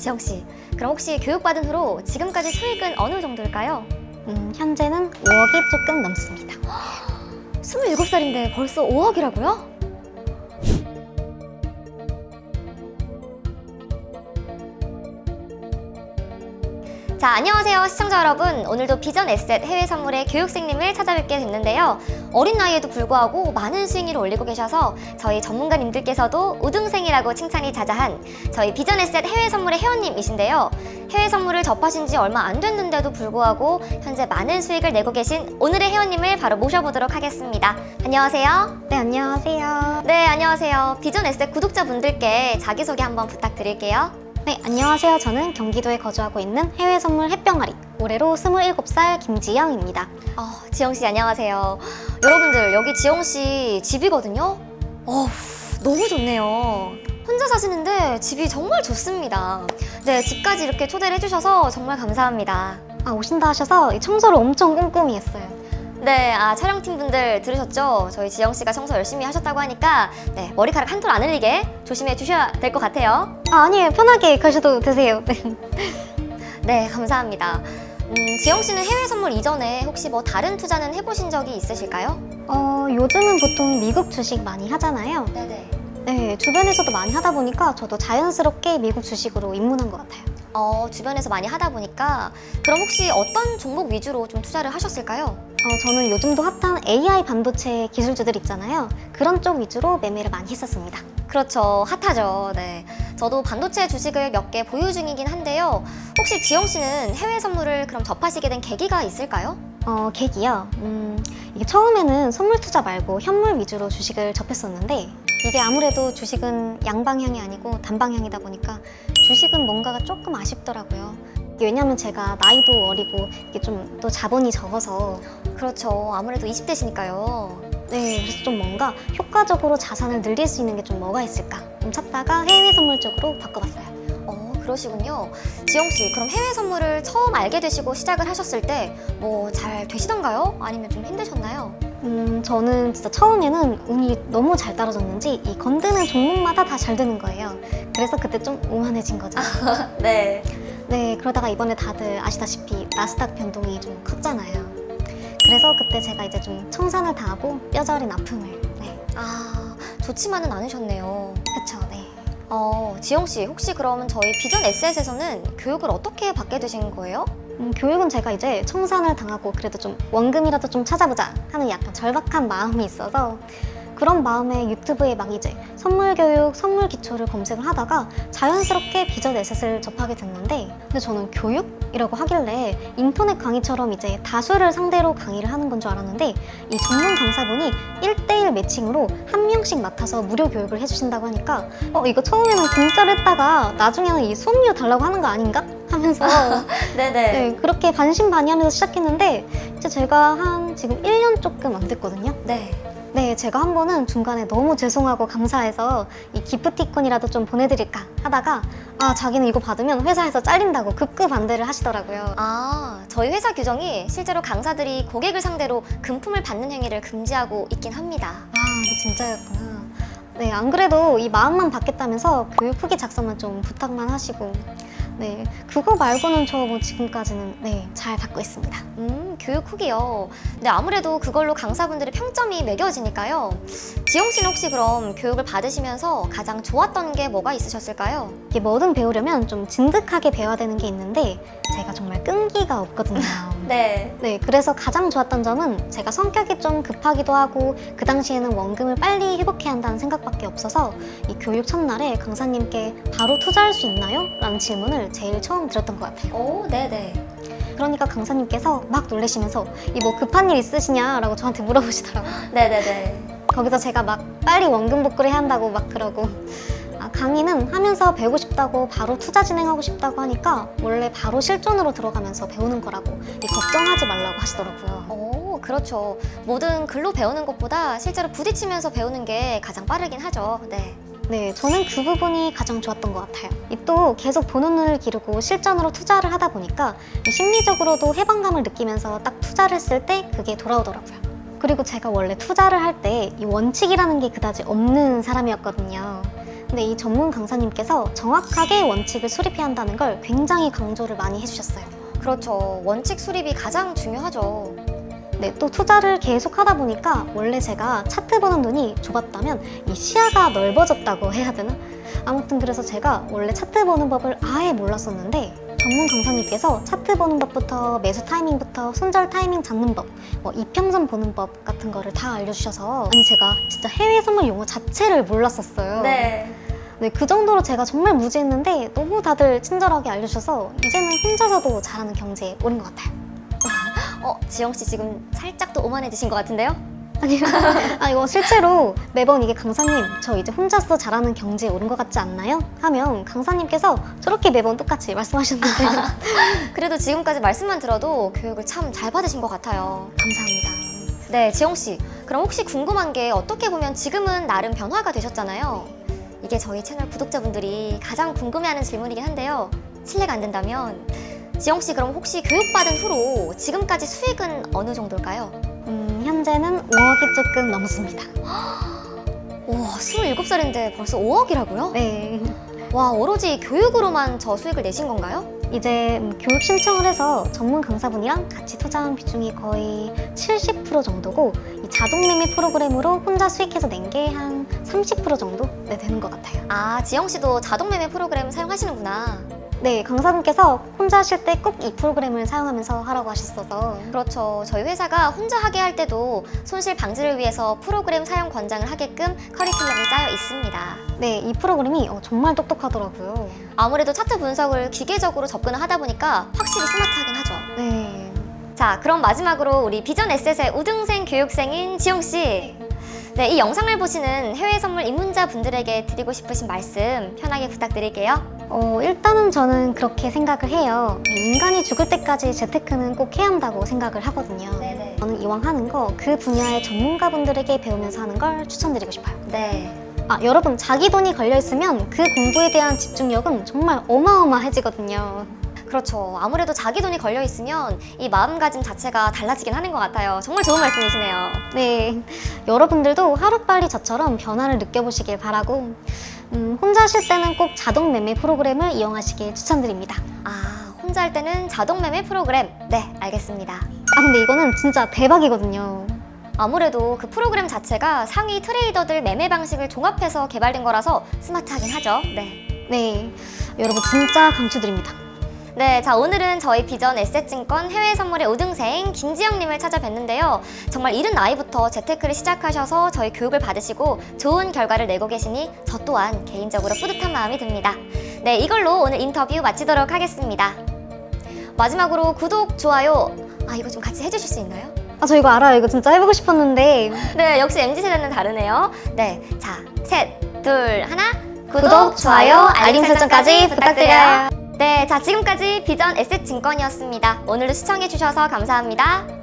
지영 씨, 그럼 혹시 교육받은 후로 지금까지 수익은 어느 정도일까요? 음, 현재는 5억이 조금 넘습니다. 27살인데 벌써 5억이라고요? 자, 안녕하세요, 시청자 여러분. 오늘도 비전 에셋 해외 선물의 교육생님을 찾아뵙게 됐는데요. 어린 나이에도 불구하고 많은 수익률을 올리고 계셔서 저희 전문가님들께서도 우등생이라고 칭찬이 자자한 저희 비전 에셋 해외 선물의 회원님이신데요. 해외 선물을 접하신 지 얼마 안 됐는데도 불구하고 현재 많은 수익을 내고 계신 오늘의 회원님을 바로 모셔보도록 하겠습니다. 안녕하세요. 네, 안녕하세요. 네, 안녕하세요. 비전 에셋 구독자분들께 자기소개 한번 부탁드릴게요. 네, 안녕하세요. 저는 경기도에 거주하고 있는 해외 선물 햇병아리, 올해로 27살 김지영입니다. 어, 지영 씨 안녕하세요. 여러분들 여기 지영 씨 집이거든요. 어우, 너무 좋네요. 혼자 사시는데 집이 정말 좋습니다. 네, 집까지 이렇게 초대를 해주셔서 정말 감사합니다. 아, 오신다 하셔서 이 청소를 엄청 꼼꼼히 했어요. 네, 아 촬영팀 분들 들으셨죠? 저희 지영 씨가 청소 열심히 하셨다고 하니까 네 머리카락 한 톨 안 흘리게 조심해 주셔야 될 것 같아요. 아, 아니에요. 편하게 가셔도 되세요. 네. 네, 감사합니다. 음, 지영 씨는 해외 선물 이전에 혹시 뭐 다른 투자는 해보신 적이 있으실까요? 어, 요즘은 보통 미국 주식 많이 하잖아요. 네네. 네, 주변에서도 많이 하다 보니까 저도 자연스럽게 미국 주식으로 입문한 것 같아요. 어, 주변에서 많이 하다 보니까 그럼 혹시 어떤 종목 위주로 좀 투자를 하셨을까요? 어, 저는 요즘도 핫한 AI 반도체 기술주들 있잖아요. 그런 쪽 위주로 매매를 많이 했었습니다. 그렇죠. 핫하죠. 네. 저도 반도체 주식을 몇 개 보유 중이긴 한데요. 혹시 지영 씨는 해외 선물을 그럼 접하시게 된 계기가 있을까요? 어, 계기요. 음, 이게 처음에는 선물 투자 말고 현물 위주로 주식을 접했었는데 이게 아무래도 주식은 양방향이 아니고 단방향이다 보니까 주식은 뭔가가 조금 아쉽더라고요. 왜냐면 제가 나이도 어리고 이게 좀 또 자본이 적어서 그렇죠. 아무래도 20대시니까요. 네, 그래서 좀 뭔가 효과적으로 자산을 늘릴 수 있는 게 좀 뭐가 있을까 좀 찾다가 해외 선물 쪽으로 바꿔봤어요. 어, 그러시군요. 지영 씨, 그럼 해외 선물을 처음 알게 되시고 시작을 하셨을 때 뭐 잘 되시던가요? 아니면 좀 힘드셨나요? 음, 저는 진짜 처음에는 운이 너무 잘 떨어졌는지 이 건드는 종목마다 다 잘 되는 거예요. 그래서 그때 좀 오만해진 거죠. 네. 네, 그러다가 이번에 다들 아시다시피 나스닥 변동이 좀 컸잖아요. 그래서 그때 제가 이제 좀 청산을 당하고 뼈저린 아픔을. 네, 아, 좋지만은 않으셨네요. 그쵸, 네. 어, 지영 씨, 혹시 그러면 저희 비전 에셋에서는 교육을 어떻게 받게 되신 거예요? 음, 교육은 제가 이제 청산을 당하고 그래도 좀 원금이라도 좀 찾아보자 하는 약간 절박한 마음이 있어서 그런 마음에 유튜브에 막 이제 선물 교육, 선물 기초를 검색을 하다가 자연스럽게 비전 에셋을 접하게 됐는데 근데 저는 교육이라고 하길래 인터넷 강의처럼 이제 다수를 상대로 강의를 하는 건 줄 알았는데 이 전문 강사분이 1대1 매칭으로 한 명씩 맡아서 무료 교육을 해주신다고 하니까 어 이거 처음에는 공짜로 했다가 나중에는 이 수업료 달라고 하는 거 아닌가? 하면서 네네. 네, 그렇게 반신반의하면서 시작했는데 이제 제가 한 지금 1년 조금 안 됐거든요. 네. 네, 제가 한 번은 중간에 너무 죄송하고 감사해서 이 기프티콘이라도 좀 보내드릴까 하다가 아 자기는 이거 받으면 회사에서 잘린다고 극구 반대를 하시더라고요. 아, 저희 회사 규정이 실제로 강사들이 고객을 상대로 금품을 받는 행위를 금지하고 있긴 합니다. 아, 이거 진짜였구나. 네, 안 그래도 이 마음만 받겠다면서 교육 후기 작성만 좀 부탁만 하시고 네, 그거 말고는 저 뭐 지금까지는 네, 잘 받고 있습니다. 음, 교육 후기요. 근데 아무래도 그걸로 강사분들의 평점이 매겨지니까요. 지영 씨는 혹시 그럼 교육을 받으시면서 가장 좋았던 게 뭐가 있으셨을까요? 이게 뭐든 배우려면 좀 진득하게 배워야 되는 게 있는데 제가 정말 끈기가 없거든요. 네. 네, 그래서 가장 좋았던 점은 제가 성격이 좀 급하기도 하고 그 당시에는 원금을 빨리 회복해야 한다는 생각밖에 없어서 이 교육 첫날에 강사님께 바로 투자할 수 있나요? 라는 질문을 제일 처음 들었던 것 같아요. 오, 네네. 그러니까 강사님께서 막 놀라시면서 이 뭐 급한 일 있으시냐라고 저한테 물어보시더라고요. 네네네. 거기서 제가 막 빨리 원금 복구를 해야 한다고 막 그러고 아, 강의는 하면서 배우고 싶다고 바로 투자 진행하고 싶다고 하니까 원래 바로 실전으로 들어가면서 배우는 거라고 이 걱정하지 말라고 하시더라고요. 오, 그렇죠. 뭐든 글로 배우는 것보다 실제로 부딪히면서 배우는 게 가장 빠르긴 하죠. 네. 네, 저는 그 부분이 가장 좋았던 것 같아요. 이또 계속 보는 눈을 기르고 실전으로 투자를 하다 보니까 이 심리적으로도 해방감을 느끼면서 딱 투자를 했을 때 그게 돌아오더라고요. 그리고 제가 원래 투자를 할 때 이 원칙이라는 게 그다지 없는 사람이었거든요. 근데 이 전문 강사님께서 정확하게 원칙을 수립해야 한다는 걸 굉장히 강조를 많이 해주셨어요. 그렇죠. 원칙 수립이 가장 중요하죠. 네, 또 투자를 계속 하다 보니까 원래 제가 차트 보는 눈이 좁았다면 이 시야가 넓어졌다고 해야 되나? 아무튼 그래서 제가 원래 차트 보는 법을 아예 몰랐었는데 전문 강사님께서 차트 보는 법부터 매수 타이밍부터 손절 타이밍 잡는 법, 뭐 이평선 보는 법 같은 거를 다 알려주셔서 아니 제가 진짜 해외 선물 용어 자체를 몰랐었어요. 네. 네, 그 정도로 제가 정말 무지했는데 너무 다들 친절하게 알려주셔서 이제는 혼자서도 잘하는 경지에 오른 것 같아요. 어, 지영 씨 지금 살짝 또 오만해지신 것 같은데요? 아니요. 아 이거 실제로 매번 이게 강사님 저 이제 혼자서 잘하는 경지에 오른 것 같지 않나요? 하면 강사님께서 저렇게 매번 똑같이 말씀하셨는데 그래도 지금까지 말씀만 들어도 교육을 참 잘 받으신 것 같아요. 감사합니다. 네, 지영 씨. 그럼 혹시 궁금한 게 어떻게 보면 지금은 나름 변화가 되셨잖아요. 이게 저희 채널 구독자분들이 가장 궁금해하는 질문이긴 한데요. 실례가 안 된다면 지영 씨 그럼 혹시 교육받은 후로 지금까지 수익은 어느 정도일까요? 음, 현재는 5억이 조금 넘습니다. 와, 27살인데 벌써 5억이라고요? 네. 와, 오로지 교육으로만 저 수익을 내신 건가요? 이제 음, 교육 신청을 해서 전문 강사분이랑 같이 투자한 비중이 거의 70% 정도고 이 자동 매매 프로그램으로 혼자 수익해서 낸 게 한 30% 정도 네, 되는 것 같아요. 아, 지영 씨도 자동 매매 프로그램 사용하시는구나. 네, 강사분께서 혼자 하실 때 꼭 이 프로그램을 사용하면서 하라고 하셨어서 그렇죠. 저희 회사가 혼자 하게 할 때도 손실 방지를 위해서 프로그램 사용 권장을 하게끔 커리큘럼이 짜여 있습니다. 네, 이 프로그램이 어, 정말 똑똑하더라고요. 아무래도 차트 분석을 기계적으로 접근을 하다 보니까 확실히 스마트하긴 하죠. 네. 자, 그럼 마지막으로 우리 비전 에셋의 우등생 교육생인 지용 씨. 네, 이 영상을 보시는 해외 선물 입문자 분들에게 드리고 싶으신 말씀 편하게 부탁드릴게요. 어, 일단은 저는 그렇게 생각을 해요. 인간이 죽을 때까지 재테크는 꼭 해야 한다고 생각을 하거든요. 네네. 저는 이왕 하는 거 그 분야의 전문가분들에게 배우면서 하는 걸 추천드리고 싶어요. 네. 아, 여러분, 자기 돈이 걸려있으면 그 공부에 대한 집중력은 정말 어마어마해지거든요. 그렇죠. 아무래도 자기 돈이 걸려 있으면 이 마음가짐 자체가 달라지긴 하는 것 같아요. 정말 좋은 말씀이시네요. 네. 여러분들도 하루빨리 저처럼 변화를 느껴보시길 바라고, 음, 혼자 하실 때는 꼭 자동 매매 프로그램을 이용하시길 추천드립니다. 아, 혼자 할 때는 자동 매매 프로그램. 네, 알겠습니다. 아, 근데 이거는 진짜 대박이거든요. 아무래도 그 프로그램 자체가 상위 트레이더들 매매 방식을 종합해서 개발된 거라서 스마트하긴 하죠. 네. 네. 여러분, 진짜 강추드립니다. 네, 자 오늘은 저희 비전 에셋증권 해외 선물의 우등생 김지영님을 찾아뵀는데요. 정말 이른 나이부터 재테크를 시작하셔서 저희 교육을 받으시고 좋은 결과를 내고 계시니 저 또한 개인적으로 뿌듯한 마음이 듭니다. 네, 이걸로 오늘 인터뷰 마치도록 하겠습니다. 마지막으로 구독, 좋아요, 아 이거 좀 같이 해주실 수 있나요? 아, 저 이거 알아요. 이거 진짜 해보고 싶었는데. 네, 역시 MZ 세대는 다르네요. 네, 자, 셋, 둘, 하나. 구독, 좋아요, 알림 설정까지 부탁드려요. 네, 자, 지금까지 비전 에셋증권이었습니다. 오늘도 시청해주셔서 감사합니다.